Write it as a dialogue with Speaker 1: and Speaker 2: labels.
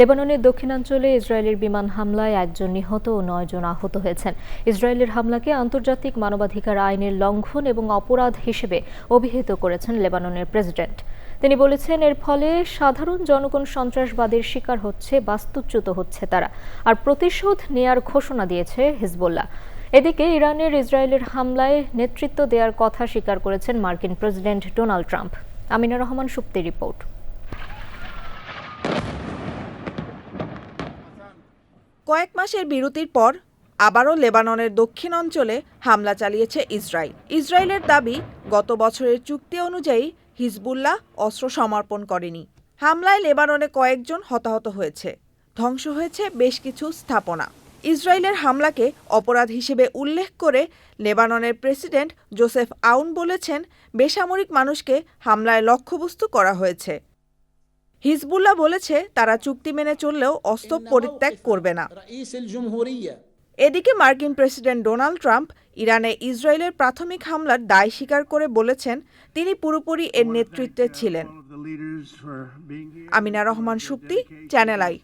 Speaker 1: লেবাননের দক্ষিণাঞ্চলে ইসরায়েলের বিমান হামলায় একজন নিহত ও নয়জন আহত হয়েছেন। ইসরায়েলের হামলাকে আন্তর্জাতিক মানবাধিকার আইনের লঙ্ঘন এবং অপরাধ হিসেবে অভিহিত করেছেন লেবাননের প্রেসিডেন্ট। তিনি বলেছেন, এর ফলে সাধারণ জনগণ সন্ত্রাসবাদের শিকার হচ্ছে, বাস্তুচ্যুত হচ্ছে তারা, আর প্রতিশোধ নেয়ার ঘোষণা দিয়েছে হিজবুল্লাহ। এদিকে ইরানের ইসরায়েলের হামলায় নেতৃত্ব দেওয়ার কথা স্বীকার করেছেন মার্কিন president Donald Trump. Amina Rahman, Supti report.
Speaker 2: কয়েক মাসের বিরতির পর আবারও লেবাননের দক্ষিণ অঞ্চলে হামলা চালিয়েছে ইসরায়েল। ইসরায়েলের দাবি, গত বছরের চুক্তি অনুযায়ী হিজবুল্লাহ অস্ত্র সমর্পণ করেনি। হামলায় লেবাননে কয়েকজন হতাহত হয়েছে। ধ্বংস হয়েছে বেশ কিছু স্থাপনা। ইসরায়েলের হামলাকে অপরাধ হিসেবে উল্লেখ করে লেবাননের প্রেসিডেন্ট জোসেফ আউন বলেছেন, বেসামরিক মানুষকে হামলায় লক্ষ্যবস্তু করা হয়েছে। হিজবুল্লাহ বলেছে তারা চুক্তি মেনে চললেও অস্ত্র পরিত্যাগ করবে না। এদিকে মার্কিন প্রেসিডেন্ট ডোনাল্ড ট্রাম্প ইরানে ইসরায়েলের প্রাথমিক হামলার দায় স্বীকার করে বলেছেন তিনি পুরোপুরি এর নেতৃত্বে ছিলেন। Amina Rahman Supti channel I.